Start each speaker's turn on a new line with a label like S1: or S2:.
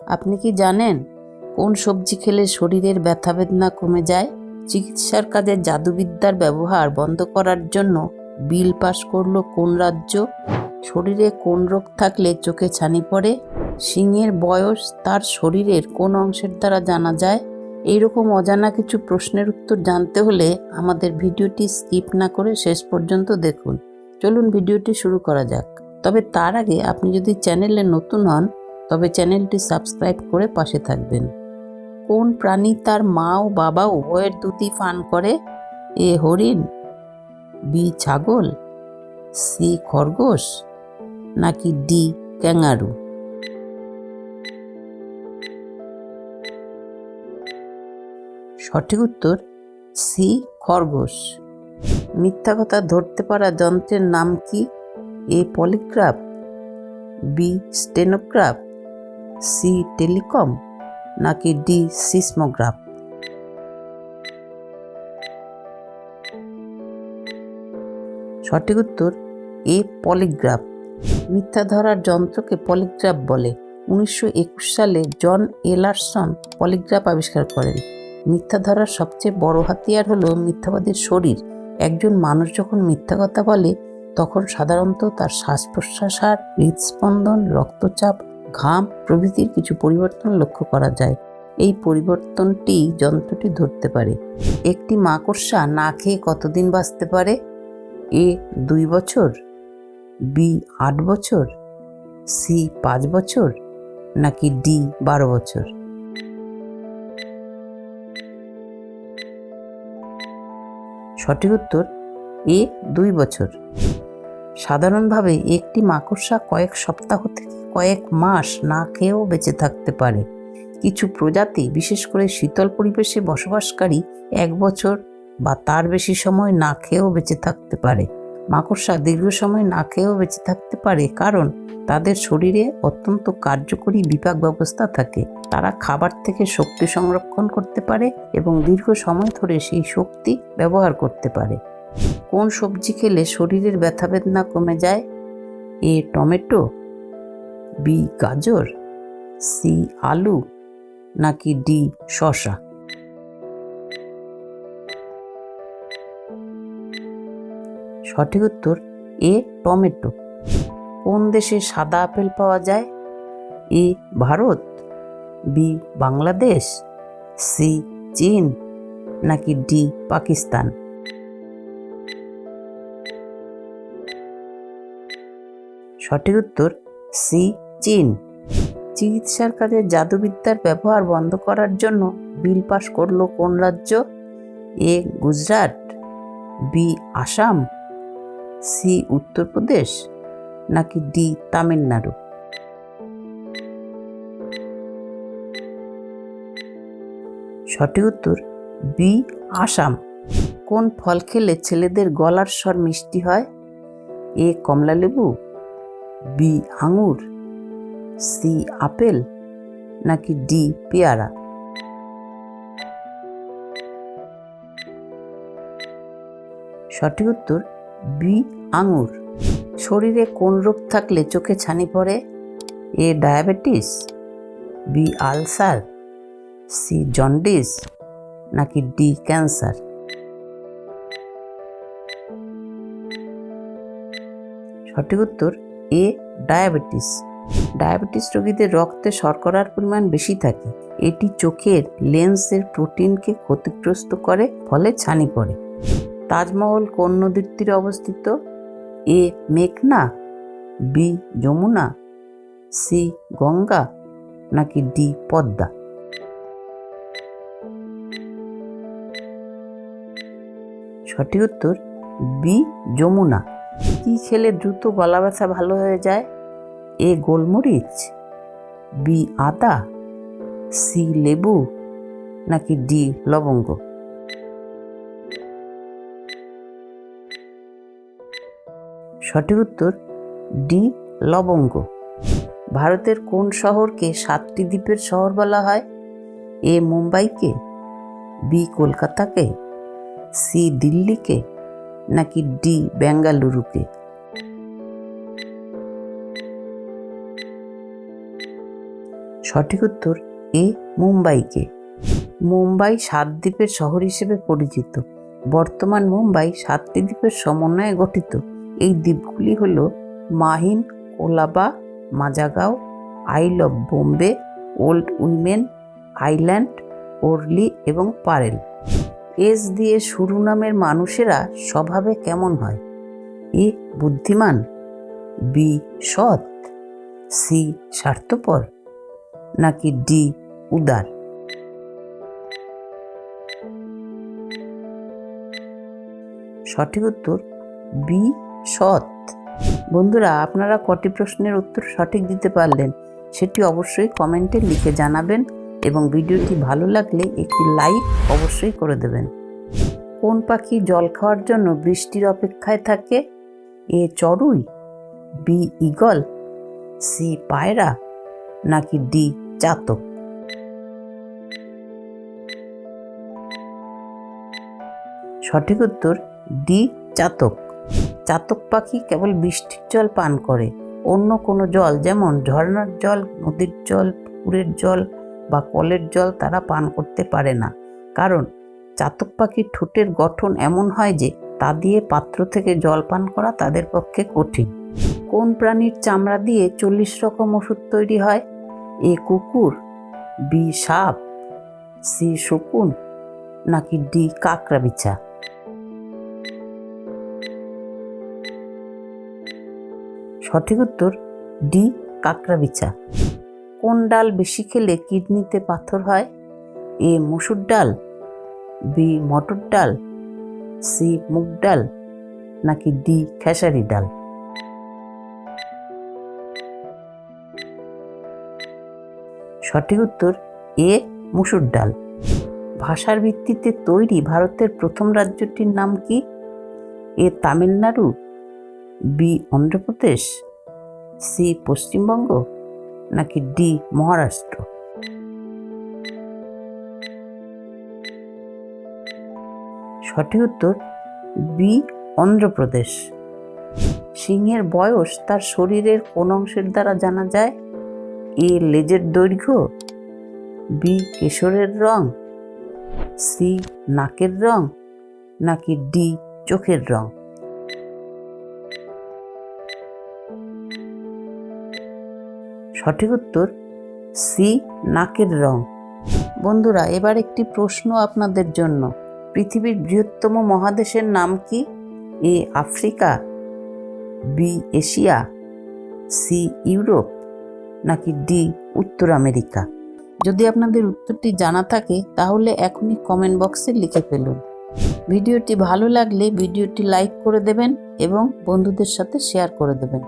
S1: আপনি কি জানেন কোন সবজি খেলে শরীরের ব্যথা বেদনা কমে যায়? চিকিৎসার কাজে জাদুবিদ্যার ব্যবহার বন্ধ করার জন্য বিল পাস করল কোন রাজ্য? শরীরে কোন রোগ থাকলে চোখে ছানি পড়ে? সিংহের বয়স তার শরীরের কোন অংশের দ্বারা জানা যায়? এইরকম অজানা কিছু প্রশ্নের উত্তর জানতে হলে আমাদের ভিডিওটি স্কিপ না করে শেষ পর্যন্ত দেখুন। চলুন ভিডিওটি শুরু করা যাক। তবে তার আগে আপনি যদি চ্যানেলে নতুন হন তবে চ্যানেলটি সাবস্ক্রাইব করে পাশে থাকবেন। কোন প্রাণী তার মা ও বাবা উভয়ের দুধই পান করে? এ হরিণ, বি ছাগল, সি খরগোশ, নাকি ডি ক্যাঙ্গারু সঠিক উত্তর, সি খরগোশ। মিথ্যা কথা ধরতে পারা যন্ত্রের নাম কি? A polygraph, B stenograph C telecom নাকি ডি সিসমোগ্রাফ? সঠিক উত্তর, এ পলিগ্রাফ। মিথ্যা ধরার যন্ত্রকে পলিগ্রাফ বলে। উনিশশো একুশ সালে জন এলারসন পলিগ্রাফ আবিষ্কার করেন। মিথ্যা ধরার সবচেয়ে বড় হাতিয়ার হলো মিথ্যাবাদীর শরীর। একজন মানুষ যখন মিথ্যা কথা বলে, তখন সাধারণত তার শ্বাস প্রশ্বাস হার হৃদস্পন্দন, রক্তচাপ ঘাম প্রভৃতির কিছু পরিবর্তন লক্ষ্য করা যায়। এই পরিবর্তনটি যন্ত্রটি ধরতে পারে। একটি মাকড়সা না খেয়ে কতদিন বাঁচতে পারে? এ দুই বছর? বি আট বছর? সি পাঁচ বছর? নাকি ডি বারো বছর? সঠিক উত্তর, এ দুই বছর। সাধারণভাবে একটি মাকড়সা কয়েক সপ্তাহ থেকে কয়েক মাস না খেয়েও বেঁচে থাকতে পারে। কিছু প্রজাতি, বিশেষ করে শীতল পরিবেশে বসবাসকারী, এক বছর বা তার বেশি সময় না খেয়েও বেঁচে থাকতে পারে। মাকড়সা দীর্ঘ সময় না খেয়েও বেঁচে থাকতে পারে কারণ তাদের শরীরে অত্যন্ত কার্যকরী বিপাক ব্যবস্থা থাকে। তারা খাবার থেকে শক্তি সংরক্ষণ করতে পারে এবং দীর্ঘ সময় ধরে সেই শক্তি ব্যবহার করতে পারে। কোন সবজি খেলে শরীরের ব্যথা বেদনা কমে যায়? এ টমেটো বি গাজর, সি আলু, নাকি ডি শশা সঠিক উত্তর, এ টমেটো। কোন দেশে সাদা আপেল পাওয়া যায়? A Bharat, B Bangladesh, C চীন, নাকি ডি পাকিস্তান? সঠিক উত্তর, সি চীন। চিকিৎসার কাজে জাদুবিদ্যার ব্যবহার বন্ধ করার জন্য বিল পাশ করল কোন রাজ্য? A, Gujarat, B, Assam, C, Uttar Pradesh, নাকি ডি, তামিলনাড়ু? সঠিক উত্তর, বি, আসাম। কোন ফল খেলে ছেলেদের গলার স্বর মিষ্টি হয়? এ, কমলালেবু, বি, আঙুর সি আপেল নাকি ডি পেয়ারা? সঠিক উত্তর, বি আঙুর। শরীরে কোন রোগ থাকলে চোখে ছানি পড়ে? A diabetes, B ulcer, C jaundice নাকি ডি ক্যান্সার? সঠিক উত্তর, এ ডায়াবেটিস। ডায়াবেটিস রোগীদের রক্তে শর্করার পরিমাণ বেশি থাকে। এটি চোখের লেন্সের প্রোটিনকে ক্ষতিগ্রস্ত করে, ফলে ছানি পড়ে। তাজমহল কোন নদীর তীরে অবস্থিত? এ মেঘনা, বি যমুনা, সি গঙ্গা, নাকি ডি পদ্মা? সঠিক উত্তর, বি যমুনা। কি খেলে দ্রুত গলা ব্যথা ভালো হয়ে যায়? এ গোলমরিচ? বি আদা? সি লেবু? নাকি ডি লবঙ্গ? সঠিক উত্তর, ডি লবঙ্গ। ভারতের কোন শহরকে সাতটি দ্বীপের শহর বলা হয়? এ মুম্বাইকে, বি কলকাতাকে, সি দিল্লিকে, নাকি ডি বেঙ্গালুরুকে? সঠিক উত্তর এ মুম্বাইকে। মুম্বাই সাত দ্বীপের শহর হিসেবে পরিচিত। বর্তমান মুম্বাই সাতটি দ্বীপের সমন্বয়ে গঠিত। এই দ্বীপগুলি হল Mahim Colaba, Mazagaon, isle of Bombay, old women, island, Worli এবং পারেল। এস দিয়ে শুরু নামের মানুষেরা স্বভাবে কেমন হয়? এ বুদ্ধিমান, বি সৎ, সি স্বার্থপর নাকি ডি উদার? সঠিক উত্তর, বি সৎ। বন্ধুরা, আপনারা কটি প্রশ্নের উত্তর সঠিক দিতে পারলেন সেটি অবশ্যই কমেন্টে লিখে জানাবেন এবং ভিডিওটি ভালো লাগলে একটি লাইক অবশ্যই করে দেবেন। কোন পাখি জল খাওয়ার জন্য বৃষ্টির অপেক্ষায় থাকে? এ চড়ুই, বি ইগল, সি পায়রা, নাকি ডি চাতক সঠিক উত্তর, ডি, চাতক। চাতক পাখি কেবল বৃষ্টির জল পান করে। অন্য কোনো জল, যেমন ঝর্ণার জল, নদীর জল, পুকুরের জল বা কলের জল তারা পান করতে পারে না। কারণ চাতক পাখির ঠোঁটের গঠন এমন হয় যে, তা দিয়ে পাত্র থেকে জল পান করা তাদের পক্ষে কঠিন। কোন প্রাণীর চামড়া দিয়ে চল্লিশ রকম ওষুধ তৈরি হয়? এ কুকুর, বি সাপ, সি শকুন, নাকি ডি কাকড়া বিছা সঠিক উত্তর, ডি কাকড়া বিছা কোন ডাল বেশি খেলে কিডনিতে পাথর হয়? এ মসুর ডাল, বি মটর ডাল, সি মুগ ডাল, নাকি ডি খেসারি ডাল? সঠিক উত্তর, এ, মুসুর ডাল। ভাষার ভিত্তিতে তৈরি ভারতের প্রথম রাজ্যটির নাম কি? A, Tamil Nadu. B, Andhra Pradesh. C, Paschimbanga. নাকি ডি, মহারাষ্ট্র। সঠিক উত্তর, বি, অন্ধ্রপ্রদেশ। সিংহের বয়স তার শরীরের কোন অংশের দ্বারা জানা যায়? এ লেজের দৈর্ঘ্য? বি কেশরের রং? সি নাকের রং? নাকি ডি চোখের রং? সঠিক উত্তর, সি নাকের রং। বন্ধুরা, এবার একটি প্রশ্ন আপনাদের জন্য। পৃথিবীর বৃহত্তম মহাদেশের নাম কি? A Africa, B Asia, C Europe. নাকি ডি, উত্তর আমেরিকা? যদি আপনাদের উত্তরটি জানা থাকে, তাহলে এখনই কমেন্ট বক্সে লিখে ফেলুন। ভিডিওটি ভালো লাগলে ভিডিওটি লাইক করে দেবেন এবং বন্ধুদের সাথে শেয়ার করে দেবেন।